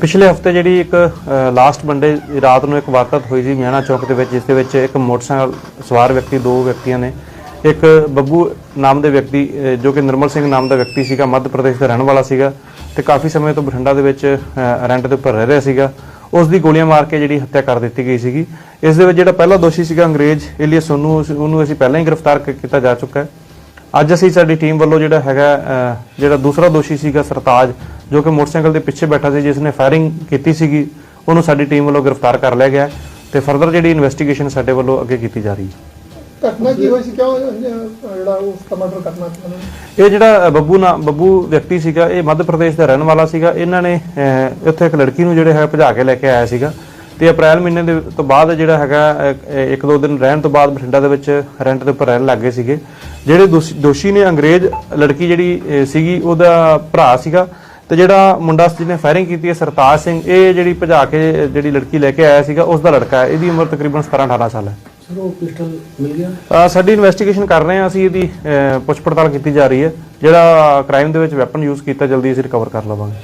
ਪਿਛਲੇ ਹਫ਼ਤੇ ਜਿਹੜੀ ਇੱਕ ਲਾਸਟ ਮੰਡੇ ਰਾਤ ਨੂੰ ਇੱਕ ਵਾਰਦਾਤ ਹੋਈ ਸੀ ਮਿਆਣਾ ਚੌਕ ਦੇ ਵਿੱਚ, ਜਿਸ ਦੇ ਵਿੱਚ ਇੱਕ ਮੋਟਰਸਾਈਕਲ ਸਵਾਰ ਵਿਅਕਤੀ, ਦੋ ਵਿਅਕਤੀਆਂ ਨੇ। ਇੱਕ ਬੱਬੂ ਨਾਮ ਦੇ ਵਿਅਕਤੀ ਜੋ ਕਿ ਨਿਰਮਲ ਸਿੰਘ ਨਾਮ ਦਾ ਵਿਅਕਤੀ ਸੀਗਾ, ਮੱਧ ਪ੍ਰਦੇਸ਼ ਦਾ ਰਹਿਣ ਵਾਲਾ ਸੀਗਾ ਤੇ ਕਾਫੀ ਸਮੇਂ ਤੋਂ ਬਠਿੰਡਾ ਦੇ ਵਿੱਚ ਰੈਂਟ ਦੇ ਉੱਪਰ ਰਹਿ ਰਿਹਾ ਸੀਗਾ। ਉਸ ਦੀ ਗੋਲੀਆਂ ਮਾਰ ਕੇ ਜਿਹੜੀ ਹੱਤਿਆ ਕਰ ਦਿੱਤੀ ਗਈ ਸੀਗੀ। ਇਸ ਦੇ ਵਿੱਚ ਜਿਹੜਾ ਪਹਿਲਾ ਦੋਸ਼ੀ ਸੀਗਾ ਅੰਗਰੇਜ਼ ਏਲੀਅਸ ਸੋਨੂ ਉਹਨੂੰ ਅਸੀਂ ਪਹਿਲਾਂ ਹੀ ਗ੍ਰਿਫਤਾਰ ਕੀਤਾ ਜਾ ਚੁੱਕਾ ਹੈ। ਅੱਜ ਅਸੀਂ ਸਾਡੀ ਟੀਮ ਵੱਲੋਂ ਜਿਹੜਾ ਹੈਗਾ ਜਿਹੜਾ ਦੂਸਰਾ ਦੋਸ਼ੀ ਸੀਗਾ ਸਰਤਾਜ ਜੋ ਕਿ ਮੋਟਰਸਾਈਕਲ ਦੇ ਪਿੱਛੇ ਬੈਠਾ ਸੀ ਜਿਸ ਨੇ ਫਾਇਰਿੰਗ ਕੀਤੀ ਸੀਗੀ ਉਹਨੂੰ ਸਾਡੀ ਟੀਮ ਵੱਲੋਂ ਗ੍ਰਿਫਤਾਰ ਕਰ ਲਿਆ ਗਿਆ ਤੇ ਫਰਦਰ ਜਿਹੜੀ ਇਨਵੈਸਟੀਗੇਸ਼ਨ ਸਾਡੇ ਵੱਲੋਂ ਅੱਗੇ ਕੀਤੀ ਜਾ ਰਹੀ ਹੈ। ਘਟਨਾ ਕੀ ਹੋਈ ਸੀ? ਕਿਉਂ ਜਿਹੜਾ ਉਸ ਦਾ ਮਰਡਰ ਕਰਨਾ ਸੀ ਉਹਨਾਂ ਨੇ ਇਹ ਜਿਹੜਾ ਬੱਬੂ ਨਾ ਬੱਬੂ ਵਿਅਕਤੀ ਸੀਗਾ ਇਹ ਮੱਧ ਪ੍ਰਦੇਸ਼ ਦਾ ਰਹਿਣ ਵਾਲਾ ਸੀਗਾ। ਇਹਨਾਂ ਨੇ ਇੱਥੇ ਇੱਕ ਲੜਕੀ ਨੂੰ ਜਿਹੜੇ ਹੈ ਭਜਾ ਕੇ ਲੈ ਕੇ ਆਇਆ ਸੀਗਾ ਤੇ ਅਪ੍ਰੈਲ ਮਹੀਨੇ ਦੇ ਤੋਂ ਬਾਅਦ ਜਿਹੜਾ ਹੈਗਾ ਇੱਕ ਦੋ ਦਿਨ ਰਹਿਣ ਤੋਂ ਬਾਅਦ ਬਠਿੰਡਾ ਦੇ ਵਿੱਚ ਰੈਂਟ ਦੇ ਉੱਪਰ ਰਹਿਣ ਲੱਗੇ ਸੀਗੇ। ਜਿਹੜੇ ਦੋਸ਼ੀ- ਨੇ ਅੰਗਰੇਜ਼ ਲੜਕੀ ਜਿਹੜੀ ਸੀਗੀ ਉਹਦਾ ਭਰਾ ਸੀਗਾ। ਤੇ ਜਿਹੜਾ ਮੁੰਡਾ ਜਿਹਨੇ ਫਾਇਰਿੰਗ ਕੀਤੀ ਹੈ ਸਰਤਾਜ ਸਿੰਘ ਇਹ ਜਿਹੜੀ ਭਜਾ ਕੇ ਜਿਹੜੀ ਲੜਕੀ ਲੈ ਕੇ ਆਇਆ ਸੀਗਾ ਉਸ ਦਾ ਲੜਕਾ ਹੈ। ਇਹਦੀ ਉਮਰ ਤਕਰੀਬਨ 17 18 ਸਾਲ ਹੈ। ਸਰ ਉਹ ਪਿਸਟਲ ਮਿਲ ਗਿਆ? ਸਾਡੀ ਇਨਵੈਸਟੀਗੇਸ਼ਨ ਕਰ ਰਹੇ ਹਾਂ ਅਸੀਂ ਇਹਦੀ ਪੁੱਛ ਪੜਤਾਲ ਕੀਤੀ ਜਾ ਰਹੀ ਹੈ। ਜਿਹੜਾ ਕ੍ਰਾਈਮ ਦੇ ਵਿੱਚ ਵੈਪਨ ਯੂਜ਼ ਕੀਤਾ ਜਲਦੀ ਅਸੀਂ ਰਿਕਵਰ ਕਰ ਲਵਾਂਗੇ।